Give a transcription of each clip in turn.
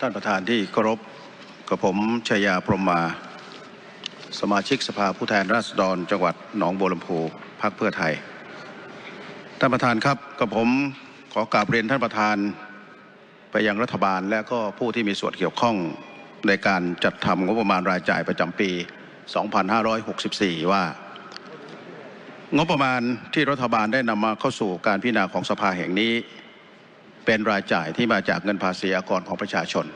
ท่านประธานที่เคารพกับผมชยาพรหมมา สมาชิกสภาผู้แทนราษฎรจังหวัดหนองบัวลำพูพักเพื่อไทย ท่านประธานครับกับผมขอกราบเรียนท่านประธานไปยังรัฐบาลและก็ผู้ที่มีส่วนเกี่ยวข้องในการจัดทำงบประมาณรายจ่ายประจำปี 2564 ว่า งบประมาณที่รัฐบาลได้นำมาเข้าสู่การพิจารณาของสภาแห่งนี้ เป็นรายจ่ายที่มาจากเงินภาษีอากรของประชาชน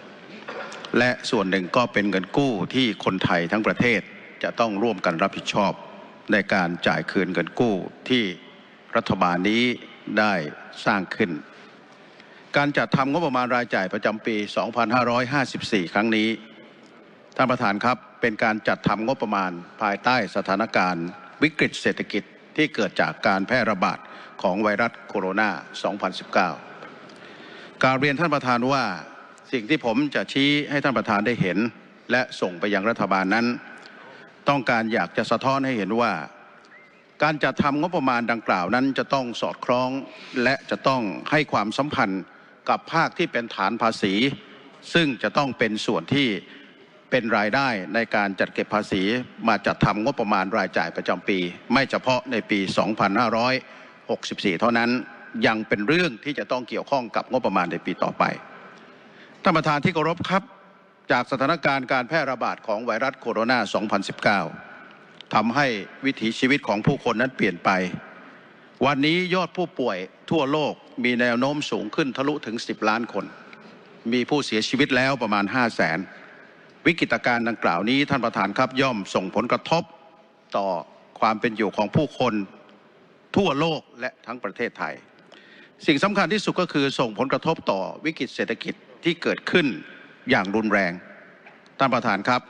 และส่วนหนึ่งก็เป็นเงินกู้ที่คนไทยทั้งประเทศจะต้องร่วมกันรับผิดชอบ ในการจ่ายคืนเงินกู้ที่รัฐบาลนี้ได้สร้างขึ้น การจัดทำงบประมาณรายจ่ายประจำปี 2554 ครั้งนี้ ท่านประธานครับเป็นการจัดทำงบประมาณภายใต้สถานการณ์ วิกฤตเศรษฐกิจที่เกิดจากการแพร่ระบาดของไวรัสโคโรนา 2019 การเรียนท่านประธานว่าสิ่งที่ผมจะชี้ให้ท่านประธานได้เห็น และส่งไปยังรัฐบาลนั้น ต้องการอยากจะสะท้อนให้เห็นว่า การจัดทำงบประมาณดังกล่าวนั้นจะต้องสอดคล้องและจะต้องให้ความสัมพันธ์กับภาคที่เป็นฐานภาษี ซึ่งจะต้องเป็นส่วนที่เป็นรายได้ในการจัดเก็บภาษีมาจัดทำงบประมาณรายจ่ายประจำปี ไม่เฉพาะในปี 2564 เท่านั้น ยังเป็นเรื่องที่จะต้องเกี่ยวข้องกับงบประมาณในปีต่อไปท่านประธานที่เคารพครับ จากสถานการณ์การแพร่ระบาดของไวรัสโคโรนา 2019ทำให้วิถีชีวิตของผู้คนนั้นเปลี่ยนไป วันนี้ยอดผู้ป่วยทั่วโลกมีแนวโน้มสูงขึ้นทะลุถึง 10 ล้านคน มีผู้เสียชีวิตแล้วประมาณ 5 0 0แสนวิกฤตการณ์ดังกล่าวนี้ท่านประธานครับย่อมส่งผลกระทบต่อความเป็นอยู่ของผู้คนทั่วโลกและทั้งประเทศไทย สิ่งสำคัญที่สุดก็คือส่งผลกระทบต่อวิกฤตเศรษฐกิจที่เกิดขึ้นอย่างรุนแรงท่านประธานครับ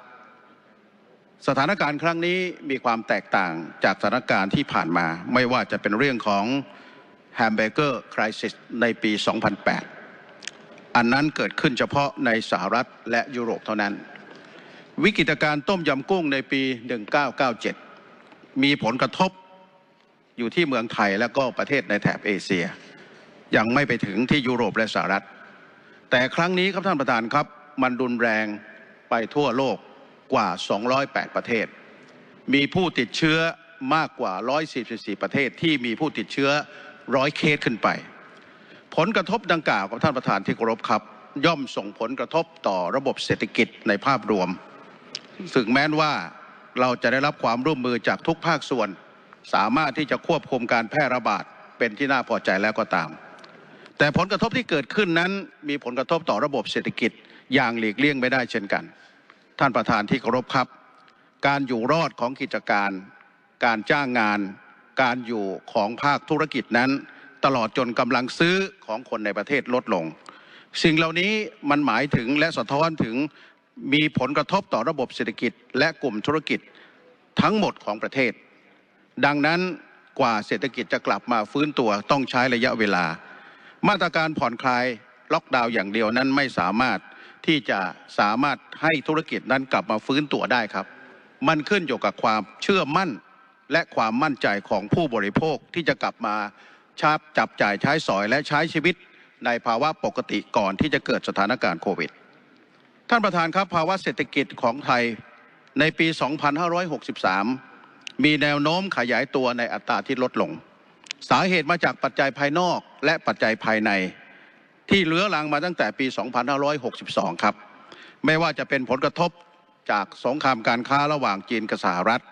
สถานการณ์ครั้งนี้มีความแตกต่างจากสถานการณ์ที่ผ่านมา ไม่ว่าจะเป็นเรื่องของแฮมเบเกอร์คริสิสในปี 2008 อันนั้นเกิดขึ้นเฉพาะในสหรัฐและยุโรปเท่านั้น วิกฤตการณ์ต้มยำกุ้งในปี 1997 มีผลกระทบอยู่ที่เมืองไทยและก็ประเทศในแถบเอเชีย ยังไม่ไปถึงที่ยุโรปและสหรัฐ แต่ครั้งนี้ครับท่านประธานครับ มันรุนแรงไปทั่วโลกกว่า 208 ประเทศ มีผู้ติดเชื้อมากกว่า 144 ประเทศที่มีผู้ติดเชื้อร้อยเคสขึ้นไป ผลกระทบดังกล่าวกับท่านประธานที่เคารพครับ ย่อมส่งผลกระทบต่อระบบเศรษฐกิจในภาพรวมซึ่งแม้นว่าเราจะได้รับความร่วมมือจากทุกภาคส่วน สามารถที่จะควบคุมการแพร่ระบาดเป็นที่น่าพอใจแล้วก็ตาม แต่ผลกระทบที่เกิดขึ้นนั้นมีผลกระทบต่อระบบเศรษฐกิจอย่างหลีกเลี่ยงไม่ได้เช่นกัน ท่านประธานที่เคารพครับ การอยู่รอดของกิจการ การจ้างงาน การอยู่ของภาคธุรกิจนั้น ตลอดจนกำลังซื้อของคนในประเทศลดลง สิ่งเหล่านี้มันหมายถึงและสะท้อนถึงมีผลกระทบต่อระบบเศรษฐกิจ และกลุ่มธุรกิจทั้งหมดของประเทศ ดังนั้นกว่าเศรษฐกิจจะกลับมาฟื้นตัวต้องใช้ระยะเวลา มาตรการผ่อนคลายล็อกดาวน์อย่างเดียวนั้นไม่สามารถที่จะสามารถให้ธุรกิจนั้นกลับมาฟื้นตัวได้ครับ มันขึ้นอยู่กับความเชื่อมั่นและความมั่นใจของผู้บริโภคที่จะกลับมาชาบจับจ่ายใช้สอยและใช้ชีวิตในภาวะปกติก่อนที่จะเกิดสถานการณ์โควิด ท่านประธานครับ ภาวะเศรษฐกิจของไทยในปี 2563 มีแนวโน้มขยายตัวในอัตราที่ลดลง สาเหตุมาจากปัจจัยภายนอกและปัจจัยภายใน ที่เลื้อรังมาตั้งแต่ปี 2562 ครับ ไม่ว่าจะเป็นผลกระทบจากสงครามการค้าระหว่างจีนกับสหรัฐ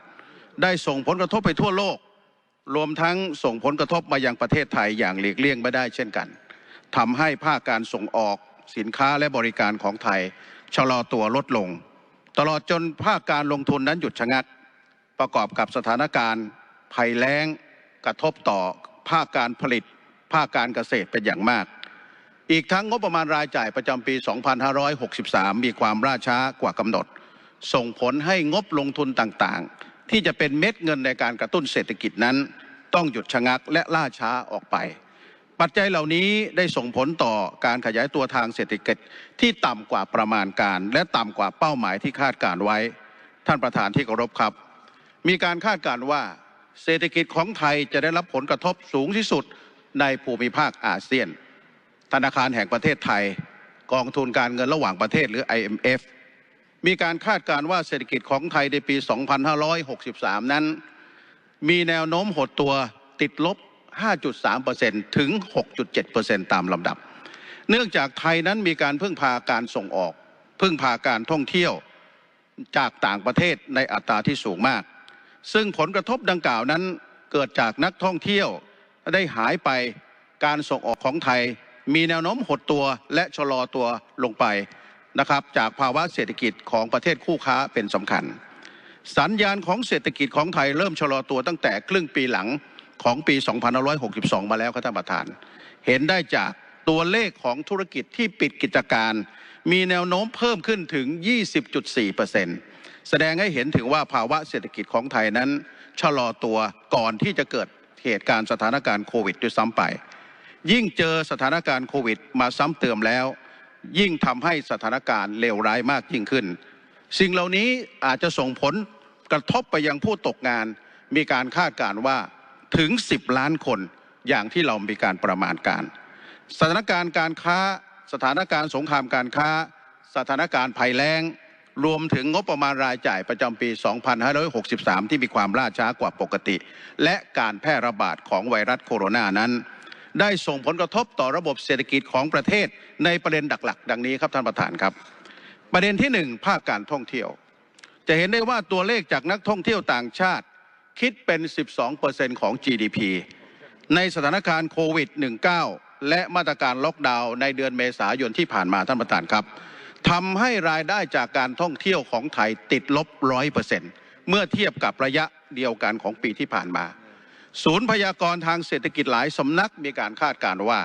ได้ส่งผลกระทบไปทั่วโลก รวมทั้งส่งผลกระทบมายังประเทศไทยอย่างหลีกเลี่ยงไม่ได้เช่นกันทำให้ภาคการส่งออกสินค้าและบริการของไทยชะลอตัวลดลง ตลอดจนภาคการลงทุนนั้นหยุดชะงัก ประกอบกับสถานการณ์ภัยแล้ง กระทบต่อภาคการผลิต ภาคการเกษตรเป็นอย่างมาก อีกทั้งงบประมาณรายจ่ายประจำปี 2563 มีความล่าช้ากว่ากำหนด ส่งผลให้งบลงทุนต่างๆ ที่จะเป็นเม็ดเงินในการกระตุ้นเศรษฐกิจนั้น ต้องหยุดชะงักและล่าช้าออกไป ปัจจัยเหล่านี้ได้ส่งผลต่อการขยายตัวทางเศรษฐกิจที่ต่ำกว่าประมาณการ และต่ำกว่าเป้าหมายที่คาดการไว้ ท่านประธานที่เคารพครับ มีการคาดการณ์ว่า เศรษฐกิจของไทยจะได้รับผลกระทบสูงที่สุดในภูมิภาคอาเซียน ธนาคารแห่งประเทศไทย กองทุนการเงินระหว่างประเทศหรือ IMF มีการคาดการณ์ว่าเศรษฐกิจของไทยในปี 2563 นั้น มีแนวโน้มหดตัวติดลบ 5.3%ถึง 6.7%ตามลำดับ เนื่องจากไทยนั้นมีการพึ่งพาการส่งออก พึ่งพาการท่องเที่ยวจากต่างประเทศในอัตราที่สูงมาก ซึ่งผลกระทบดังกล่าวนั้นเกิดจากนักท่องเที่ยวได้หายไปการส่งออกของไทย มีแนวโน้มหดตัวและชะลอตัวลงไปนะครับจากภาวะเศรษฐกิจของประเทศคู่ค้าเป็นสำคัญ สัญญาณของเศรษฐกิจของไทยเริ่มชะลอตัวตั้งแต่ครึ่งปีหลังของปี 2562 มาแล้วครับท่านประธาน เห็นได้จากตัวเลขของธุรกิจที่ปิดกิจการ มีแนวโน้มเพิ่มขึ้นถึง 20.4% แสดงให้เห็นถึงว่าภาวะเศรษฐกิจของไทยนั้น ชะลอตัวก่อนที่จะเกิดเหตุการณ์สถานการณ์โควิดด้วยซ้ำไป ยิ่งเจอสถานการณ์โควิดมาซ้ำเติมแล้ว ยิ่งทำให้สถานการณ์เลวร้ายมากยิ่งขึ้น สิ่งเหล่านี้อาจจะส่งผลกระทบไปยังผู้ตกงาน มีการคาดการณ์ว่าถึง 10 ล้านคนอย่างที่เรามีการประมาณการ สถานการณ์การค้า สถานการณ์สงครามการค้า สถานการณ์ภัยแล้ง รวมถึงงบประมาณรายจ่ายประจำปี 2563 ที่มีความล่าช้ากว่าปกติ และการแพร่ระบาดของไวรัสโคโรนานั้น ได้ส่งผลกระทบต่อระบบเศรษฐกิจของประเทศในประเด็นหลักๆ ดังนี้ครับท่านประธานครับ ประเด็นที่หนึ่งภาคการท่องเที่ยว จะเห็นได้ว่าตัวเลขจากนักท่องเที่ยวต่างชาติ คิดเป็น 12%ของ GDP ในสถานการณ์โควิด -19 และมาตรการล็อกดาวน์ในเดือนเมษายนที่ผ่านมาท่านประธานครับ ทำให้รายได้จากการท่องเที่ยวของไทยติดลบ100%เมื่อเทียบกับระยะเดียวกันของปีที่ผ่านมา ศูนย์พยากรณ์ทางเศรษฐกิจหลายสำนักมีการคาดการณ์ว่า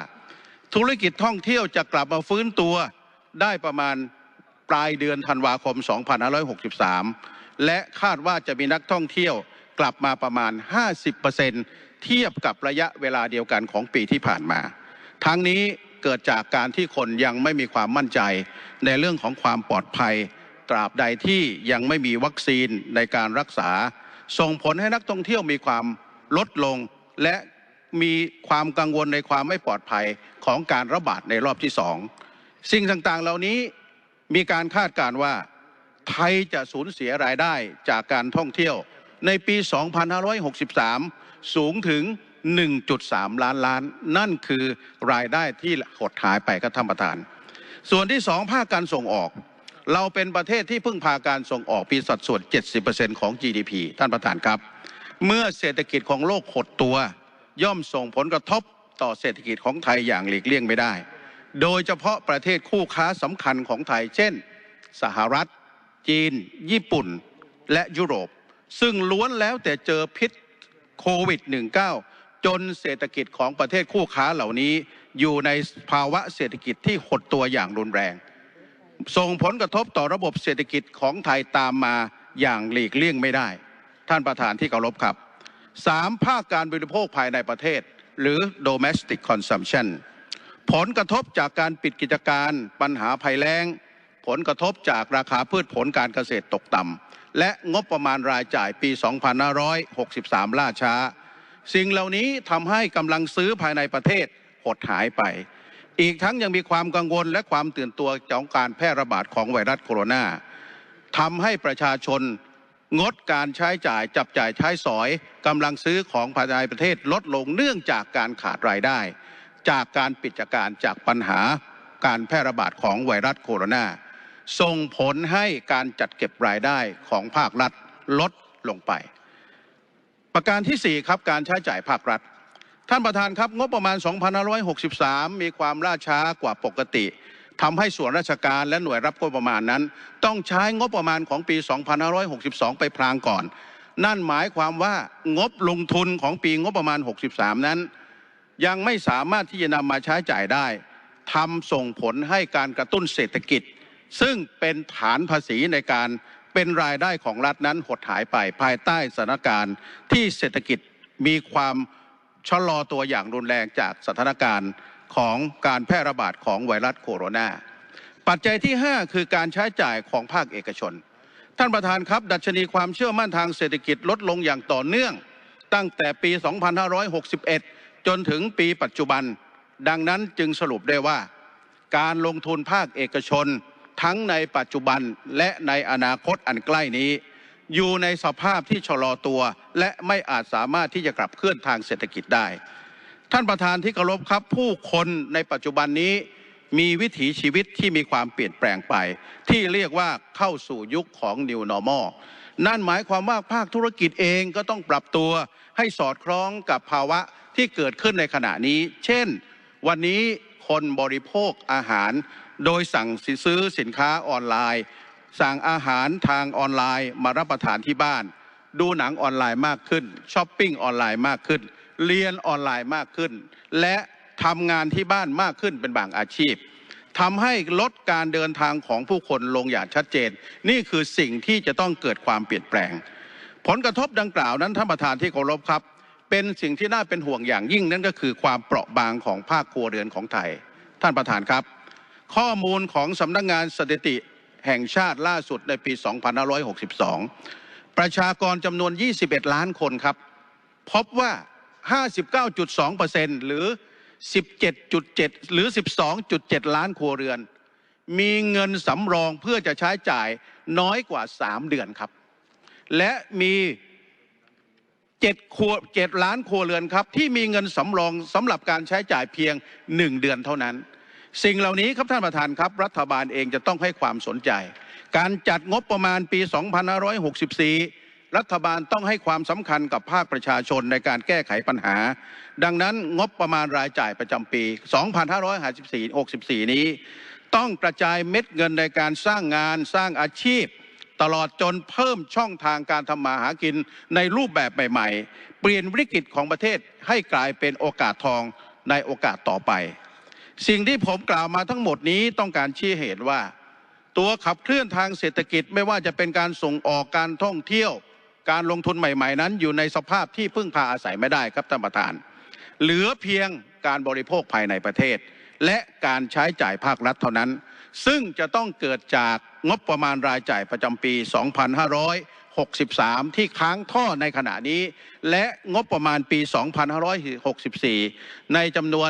ธุรกิจท่องเที่ยวจะกลับมาฟื้นตัวได้ประมาณปลายเดือนธันวาคม 2563 และคาดว่าจะมีนักท่องเที่ยวกลับมาประมาณ 50%เทียบกับระยะเวลาเดียวกันของปีที่ผ่านมา ทั้งนี้ เกิดจากการที่คนยังไม่มีความมั่นใจ ในเรื่องของความปลอดภัย ตราบใดที่ยังไม่มีวัคซีนในการรักษา ส่งผลให้นักท่องเที่ยวมีความลดลง และมีความกังวลในความไม่ปลอดภัยของการระบาดในรอบที่สองสิ่งต่างๆเหล่านี้มีการคาดการณ์ว่าไทยจะสูญเสียรายได้จากการท่องเที่ยวในปี 2563 สูงถึง 1.3 ล้านล้าน นั่นคือรายได้ที่หดหายไปครับท่านประธาน ส่วนที่สองภาคการส่งออก เราเป็นประเทศที่พึ่งพาการส่งออกปีสัดส่วน 70%ของ GDP ท่านประธานครับ เมื่อเศรษฐกิจของโลกหดตัว ย่อมส่งผลกระทบต่อเศรษฐกิจของไทยอย่างหลีกเลี่ยงไม่ได้ โดยเฉพาะประเทศคู่ค้าสำคัญของไทย เช่น สหรัฐ จีน ญี่ปุ่น และยุโรป ซึ่งล้วนแล้วแต่เจอพิษโควิด -19 จนเศรษฐกิจของประเทศคู่ค้าเหล่านี้อยู่ในภาวะเศรษฐกิจที่หดตัวอย่างรุนแรง ส่งผลกระทบต่อระบบเศรษฐกิจของไทยตามมาอย่างหลีกเลี่ยงไม่ได้ ท่านประธานที่เคารพครับสามภาคการบริโภคภายในประเทศ หรือ domestic consumption ผลกระทบจากการปิดกิจการปัญหาภัยแล้ง ผลกระทบจากราคาพืชผลการเกษตรตกต่ำและงบประมาณรายจ่ายปี 2563 ล่าช้า สิ่งเหล่านี้ทำให้กำลังซื้อภายในประเทศหดหายไป อีกทั้งยังมีความกังวลและความตื่นตัวจากการแพร่ระบาดของไวรัสโคโรนาทำให้ประชาชนงดการใช้จ่ายจับจ่ายใช้สอยกำลังซื้อของภายในประเทศลดลงเนื่องจากการขาดรายได้ จากการปิดกิจการจากปัญหาการแพร่ระบาดของไวรัสโคโรนาส่งผลให้การจัดเก็บรายได้ของภาครัฐลดลงไป ประการที่4ครับการใช้จ่ายภาครัฐ ท่านประธานครับงบประมาณ 2563 มีความล่าช้ากว่าปกติทำให้ส่วนราชการและหน่วยรับงบประมาณนั้น ต้องใช้งบประมาณของปี 2562 ไปพลางก่อน นั่นหมายความว่างบลงทุนของปีงบประมาณ 63 นั้น ยังไม่สามารถที่จะนำมาใช้จ่ายได้ทำส่งผลให้การกระตุ้นเศรษฐกิจ ซึ่งเป็นฐานภาษีในการ เป็นรายได้ของรัฐนั้นหดหายไปภายใต้สถานการณ์ที่เศรษฐกิจมีความชะลอตัวอย่างรุนแรงจากสถานการณ์ของการแพร่ระบาดของไวรัสโคโรนาปัจจัยที่ 5 คือการใช้จ่ายของภาคเอกชน ท่านประธานครับ ดัชนีความเชื่อมั่นทางเศรษฐกิจลดลงอย่างต่อเนื่อง ตั้งแต่ปี 2561 จนถึงปีปัจจุบัน ดังนั้นจึงสรุปได้ว่า การลงทุนภาคเอกชน ทั้งในปัจจุบันและในอนาคตอันใกล้นี้ อยู่ในสภาพที่ชะลอตัว และไม่อาจสามารถที่จะกลับเคลื่อนทางเศรษฐกิจได้ ท่านประธานที่เคารพครับผู้คนในปัจจุบันนี้มีวิถีชีวิตที่มีความเปลี่ยนแปลงไป ที่เรียกว่าเข้าสู่ยุคของ New Normal นั่นหมายความว่าภาคธุรกิจเองก็ต้องปรับตัว ให้สอดคล้องกับภาวะที่เกิดขึ้นในขณะนี้ เช่น วันนี้คนบริโภคอาหาร โดยสั่งซื้อสินค้าออนไลน์ สั่งอาหารทางออนไลน์มารับประทานที่บ้าน ดูหนังออนไลน์มากขึ้นช้อปปิ้งออนไลน์มากขึ้น เรียนออนไลน์มากขึ้น และทำงานที่บ้านมากขึ้นเป็นบางอาชีพทำให้ลดการเดินทางของผู้คนลงอย่างชัดเจน นี่คือสิ่งที่จะต้องเกิดความเปลี่ยนแปลง ผลกระทบดังกล่าวนั้นท่านประธานที่เคารพครับ เป็นสิ่งที่น่าเป็นห่วงอย่างยิ่งนั่นก็คือความเปราะบางของภาคครัวเรือนของไทย ท่านประธานครับ ข้อมูลของสำนักงงานสถิติแห่งชาติล่าสุดในปี 2562 ประชากรจำนวน 21 ล้านคนครับ พบว่า 59.2%หรือ 17.7 หรือ 12.7 ล้านครัวเรือน มีเงินสำรองเพื่อจะใช้จ่ายน้อยกว่า 3 เดือนครับ และมี7ครัว7ล้านครัวเรือนครับ ที่มีเงินสำรองสำหรับการใช้จ่ายเพียง 1 เดือนเท่านั้น สิ่งเหล่านี้ครับท่านประธานครับ รัฐบาลเองจะต้องให้ความสนใจ การจัดงบประมาณปี 2564 รัฐบาลต้องให้ความสำคัญกับภาคประชาชนในการแก้ไขปัญหา ดังนั้นงบประมาณรายจ่ายประจำปี 2564 นี้ ต้องกระจายเม็ดเงินในการสร้างงานสร้างอาชีพตลอดจนเพิ่มช่องทางการทำมาหากินในรูปแบบใหม่ ๆ เปลี่ยนวิกฤตของประเทศให้กลายเป็นโอกาสทองในโอกาสต่อไป สิ่งที่ผมกล่าวมาทั้งหมดนี้ต้องการชี้เหตุว่า ตัวขับเคลื่อนทางเศรษฐกิจไม่ว่าจะเป็นการส่งออกการท่องเที่ยว การลงทุนใหม่ ๆ นั้นอยู่ในสภาพที่พึ่งพาอาศัยไม่ได้ครับท่านประธาน เหลือเพียงการบริโภคภายในประเทศ และการใช้จ่ายภาครัฐเท่านั้น ซึ่งจะต้องเกิดจากงบประมาณรายจ่ายประจำปี 2,500 63 ที่ค้างท่อในขณะนี้ และงบประมาณปี 2564 ในจำนวน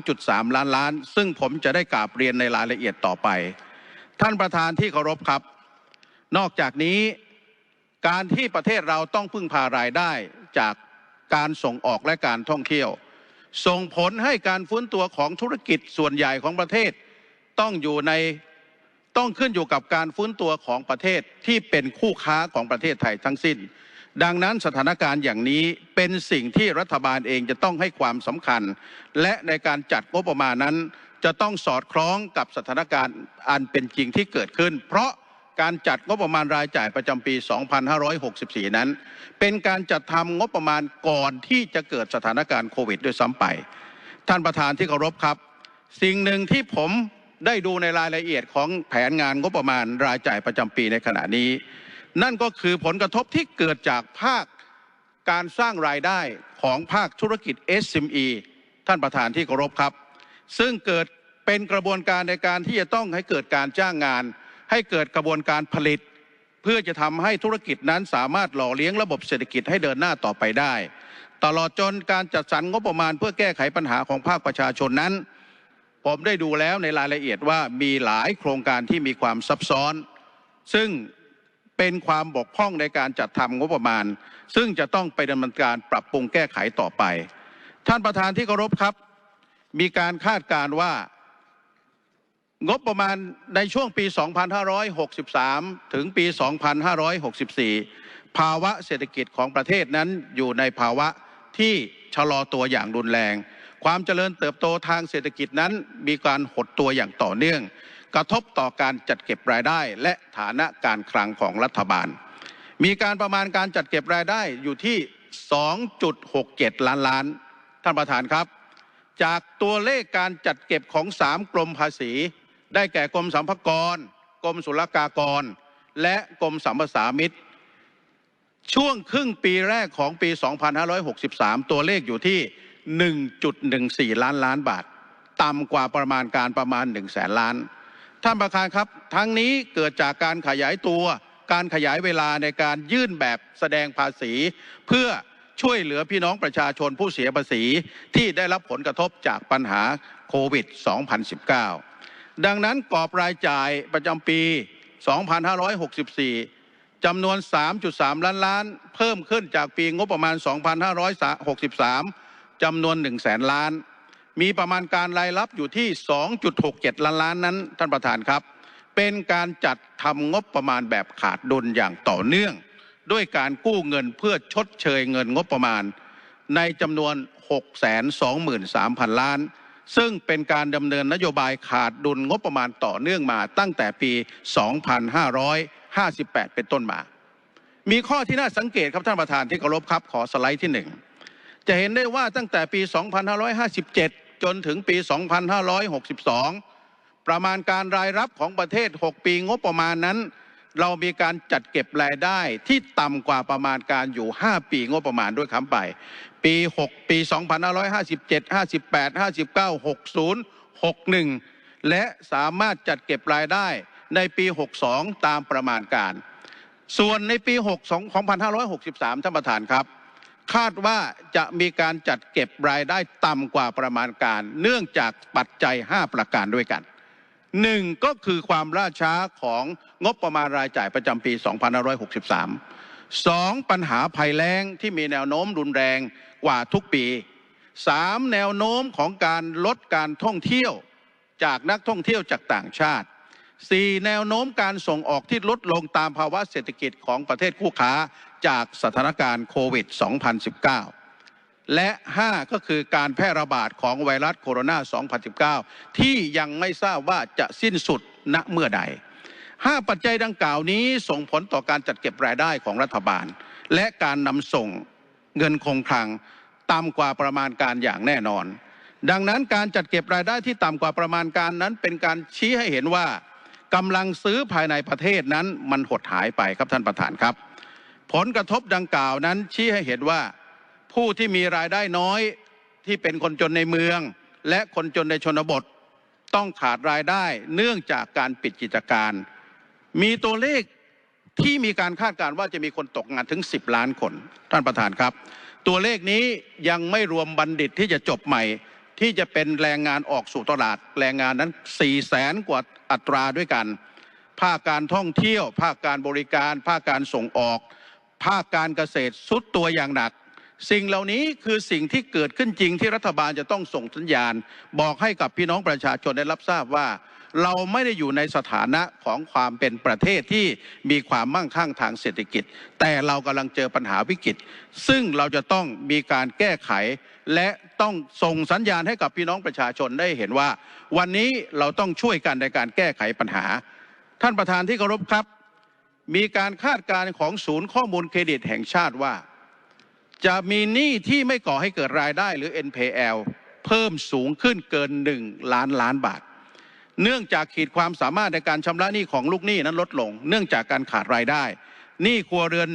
3.3 ล้านล้าน ซึ่งผมจะได้กราบเรียนในรายละเอียดต่อไป ท่านประธานที่เคารพครับ นอกจากนี้ การที่ประเทศเราต้องพึ่งพารายได้จากการส่งออกและการท่องเที่ยว ส่งผลให้การฟื้นตัวของธุรกิจส่วนใหญ่ของประเทศ ต้องอยู่ใน ต้องขึ้นอยู่กับการฟื้นตัวของประเทศที่เป็นคู่ค้าของประเทศไทยทั้งสิ้น ดังนั้นสถานการณ์อย่างนี้เป็นสิ่งที่รัฐบาลเองจะต้องให้ความสำคัญ และในการจัดงบประมาณนั้น จะต้องสอดคล้องกับสถานการณ์อันเป็นจริงที่เกิดขึ้น เพราะการจัดงบประมาณรายจ่ายประจำปี 2564 นั้น เป็นการจัดทำงบประมาณก่อนที่จะเกิดสถานการณ์โควิดด้วยซ้ำไป ท่านประธานที่เคารพครับ สิ่งหนึ่งที่ผม ได้ดูในรายละเอียดของแผนงานงบประมาณรายจ่ายประจำปีในขณะนี้ นั่นก็คือผลกระทบที่เกิดจากภาคการสร้างรายได้ของภาคธุรกิจ SME ท่านประธานที่เคารพครับ ซึ่งเกิดเป็นกระบวนการในการที่จะต้องให้เกิดการจ้างงาน ให้เกิดกระบวนการผลิต เพื่อจะทำให้ธุรกิจนั้นสามารถหล่อเลี้ยงระบบเศรษฐกิจให้เดินหน้าต่อไปได้ ตลอดจนการจัดสรรงบประมาณเพื่อแก้ไขปัญหาของภาคประชาชนนั้น ผมได้ดูแล้วในรายละเอียดว่ามีหลายโครงการที่มีความซับซ้อน ซึ่งเป็นความบกพร่องในการจัดทำงบประมาณ ซึ่งจะต้องไปดำเนินการปรับปรุงแก้ไขต่อไป ท่านประธานที่เคารพครับ มีการคาดการว่า งบประมาณในช่วงปี 2563 ถึงปี 2564 ภาวะเศรษฐกิจของประเทศนั้นอยู่ในภาวะที่ชะลอตัวอย่างรุนแรง ความเจริญเติบโตทางเศรษฐกิจนั้น มีการหดตัวอย่างต่อเนื่อง กระทบต่อการจัดเก็บรายได้ และฐานะการคลังของรัฐบาล มีการประมาณการจัดเก็บรายได้อยู่ที่ 2.67 ล้านล้าน ท่านประธานครับ จากตัวเลขการจัดเก็บของ 3 กรมภาษี ได้แก่กรมสัมภากรกรมศุลกากร และกรมสัมปสามิตช่วงครึ่งปีแรกของปี 2563 ตัวเลขอยู่ที่ 1.14 ล้านล้านบาท ต่ำกว่าประมาณการประมาณ1แสนล้าน ท่านประธานครับ ทั้งนี้เกิดจากการขยายตัว การขยายเวลาในการยื่นแบบแสดงภาษี เพื่อช่วยเหลือพี่น้องประชาชนผู้เสียภาษี ที่ได้รับผลกระทบจากปัญหาโควิด 2019 ดังนั้นกรอบรายจ่ายประจำปี 2564จำนวน 3.3 ล้านล้าน เพิ่มขึ้นจากปีงบประมาณ 2563 จำนวน1 0 0 0 0แสนล้าน มีประมาณการรายรับอยู่ที่ 2.67 ล้านล้านนั้น ท่านประธานครับ เป็นการจัดทำงบประมาณแบบขาดดุลอย่างต่อเนื่อง ด้วยการกู้เงินเพื่อชดเชยเงินงบประมาณ ในจำนวน 623,000 ล้าน ซึ่งเป็นการดำเนินนโยบายขาดดุลงบประมาณต่อเนื่องมาตั้งแต่ปี 2558 เป็นต้นมามีข้อที่น่าสังเกตครับท่านประธานที่เคารพครับขอสไลด์ที่หนึ่ง จะเห็นได้ว่าตั้งแต่ปี 2557 จนถึงปี 2562 ประมาณการรายรับของประเทศ 6 ปีงบประมาณนั้น เรามีการจัดเก็บรายได้ที่ต่ำกว่าประมาณการอยู่ 5 ปีงบประมาณด้วยคำไป ปี 6 ปี 2557 58 59 60 61 และสามารถจัดเก็บรายได้ในปี 62 ตามประมาณการ ส่วนในปี 62 2563 ท่านประธานครับ คาดว่าจะมีการจัดเก็บรายได้ต่ำกว่าประมาณการ เนื่องจากปัจจัย 5 ประการด้วยกันหนึ่งก็คือความล่าช้าของงบประมาณรายจ่ายประจำปี2563สองปัญหาภัยแล้งที่มีแนวโน้มรุนแรงกว่าทุกปีสามแนวโน้มของการลดการท่องเที่ยวจากนักท่องเที่ยวจากต่างชาติสี่แนวโน้มการส่งออกที่ลดลงตามภาวะเศรษฐกิจของประเทศคู่ค้า จากสถานการณ์โควิด 2019 และ 5 ก็คือการแพร่ระบาดของไวรัสโคโรนา 2019 ที่ยังไม่ทราบว่าจะสิ้นสุดณเมื่อใด 5 ปัจจัยดังกล่าวนี้ส่งผลต่อการจัดเก็บรายได้ของรัฐบาล และการนำส่งเงินคงคลังต่ำกว่าประมาณการอย่างแน่นอน ดังนั้นการจัดเก็บรายได้ที่ต่ำกว่าประมาณการนั้น เป็นการชี้ให้เห็นว่ากำลังซื้อภายในประเทศนั้นมันหดหายไปครับท่านประธานครับ ผลกระทบดังกล่าวนั้นชี้ให้เห็นว่าผู้ที่มีรายได้น้อยที่เป็นคนจนในเมือง และคนจนในชนบท ต้องขาดรายได้เนื่องจากการปิดกิจการ มีตัวเลขที่มีการคาดการณ์ว่าจะมีคนตกงานถึง 10 ล้านคน ท่านประธานครับ ตัวเลขนี้ยังไม่รวมบัณฑิตที่จะจบใหม่ ที่จะเป็นแรงงานออกสู่ตลาด แรงงานนั้น4แสนกว่าอัตราด้วยกัน ภาคการท่องเที่ยว ภาคการบริการ ภาคการส่งออก ภาคการเกษตรสุดตัวอย่างหนัก สิ่งเหล่านี้คือสิ่งที่เกิดขึ้นจริงที่รัฐบาลจะต้องส่งสัญญาณ บอกให้กับพี่น้องประชาชนได้รับทราบว่า เราไม่ได้อยู่ในสถานะของความเป็นประเทศที่มีความมั่งคั่งทางเศรษฐกิจ แต่เรากำลังเจอปัญหาวิกฤต ซึ่งเราจะต้องมีการแก้ไข และต้องส่งสัญญาณให้กับพี่น้องประชาชนได้เห็นว่า วันนี้เราต้องช่วยกันในการแก้ไขปัญหา ท่านประธานที่เคารพครับ มีการคาดการณ์ของศูนย์ข้อมูลเครดิตแห่งชาติว่า จะมีหนี้ที่ไม่ก่อให้เกิดรายได้หรือ NPL เพิ่มสูงขึ้นเกิน 1 ล้านล้านบาท เนื่องจากขีดความสามารถในการชำระหนี้ของลูกหนี้นั้นลดลง เนื่องจากการขาดรายได้หนี้ครัวเรือน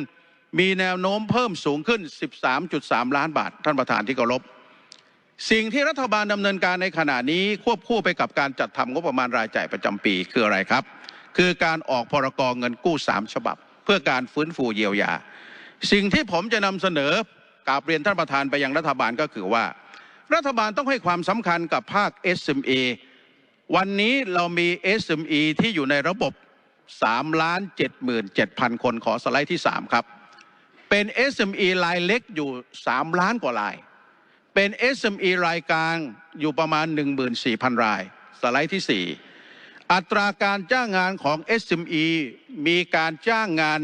มีแนวโน้มเพิ่มสูงขึ้น 13.3 ล้านบาท ท่านประธานที่เคารพ สิ่งที่รัฐบาลดำเนินการในขณะนี้ควบคู่ไปกับการจัดทำงบประมาณรายจ่ายประจำปีคืออะไรครับ คือการออกพรกรเงินกู้3ฉบับ เพื่อการฟื้นฟูเยียวยา สิ่งที่ผมจะนำเสนอกราบเรียนท่านประธานไปยังรัฐบาลก็คือว่า รัฐบาลต้องให้ความสำคัญกับภาค SME วันนี้เรามี SME ที่อยู่ในระบบ3ล้าน77,000 คนขอสไลด์ที่ 3 ครับ เป็น SME รายเล็กอยู่ 3 ล้านกว่าราย เป็น SME รายกลางอยู่ประมาณ 14,000 ราย สไลด์ที่ 4 อัตราการจ้างงานของ SME มีการจ้างงาน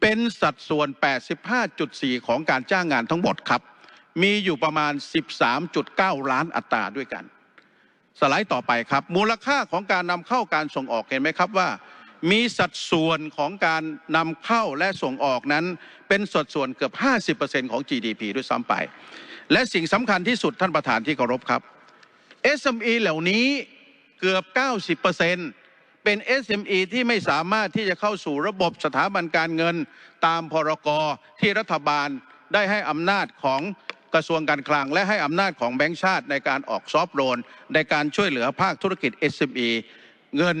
เป็นสัดส่วน 85.4 ของการจ้างงานทั้งหมดครับ มีอยู่ประมาณ 13.9 ล้านอัตราด้วยกัน สไลด์ต่อไปครับ มูลค่าของการนำเข้าการส่งออกเห็นไหมครับว่า มีสัดส่วนของการนำเข้าและส่งออกนั้น เป็นสัดส่วนเกือบ 50%ของ GDP ด้วยซ้ำไป และสิ่งสำคัญที่สุดท่านประธานที่เคารพครับ SME เหล่านี้ เกือบ 90%เป็น SME ที่ไม่สามารถที่จะเข้าสู่ระบบสถาบันการเงินตามพรกที่รัฐบาลได้ให้อำนาจของกระทรวงการคลัง และให้อำนาจของแบงก์ชาติในการออกซอฟโลนในการช่วยเหลือภาคธุรกิจ SME เงิน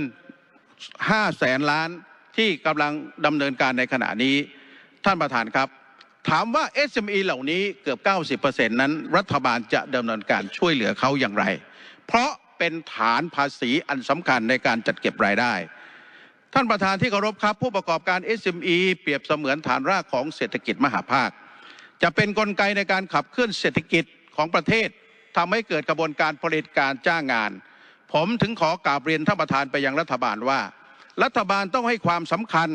5 แสนล้านที่กำลังดำเนินการในขณะนี้ ท่านประธานครับ ถามว่า SME เหล่านี้เกือบ 90%นั้น รัฐบาลจะดำเนินการช่วยเหลือเขาอย่างไร เพราะ เป็นฐานภาษีอันสำคัญในการจัดเก็บรายได้ ท่านประธานที่เคารพครับ ผู้ประกอบการ SME เปรียบเสมือนฐานรากของเศรษฐกิจมหาภาค จะเป็นนกลไกในการขับเคลื่อนเศรษฐกิจของประเทศทำให้เกิดกระบวนการผลิตการจ้างงาน ผมถึงขอกราบเรียนท่านประธานไปยังรัฐบาลว่า รัฐบาลต้องให้ความสำคัญ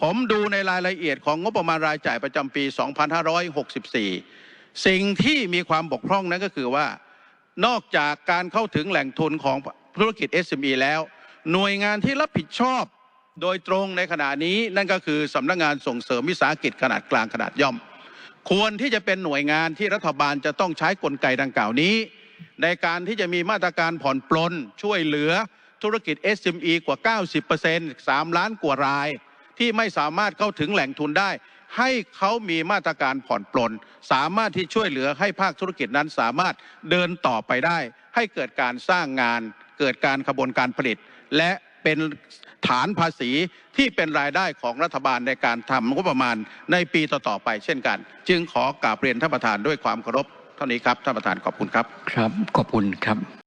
ผมดูในรายละเอียดของงบประมาณรายจ่ายประจำปี 2564 สิ่งที่มีความบกพร่องนั้นก็คือว่า นอกจากการเข้าถึงแหล่งทุนของธุรกิจ SME แล้ว หน่วยงานที่รับผิดชอบโดยตรงในขณะนี้นั่นก็คือสำนักงานส่งเสริมวิสาหกิจขนาดกลางขนาดย่อม ควรที่จะเป็นหน่วยงานที่รัฐบาลจะต้องใช้กลไกดังกล่าวนี้ ในการที่จะมีมาตรการผ่อนปลนช่วยเหลือธุรกิจ SME กว่า 90% 3 ล้านกว่าราย ที่ไม่สามารถเข้าถึงแหล่งทุนได้ ให้เขามีมาตรการผ่อนปลนสามารถที่ช่วยเหลือให้ภาคธุรกิจนั้นสามารถเดินต่อไปได้ ให้เกิดการสร้างงาน เกิดการขบวนการผลิต และเป็นฐานภาษีที่เป็นรายได้ของรัฐบาลในการทำงบประมาณในปีต่อๆไปเช่นกัน จึงขอกราบเรียนท่านประธานด้วยความเคารพเท่านี้ครับท่านประธานขอบคุณครับ ครับขอบคุณครับ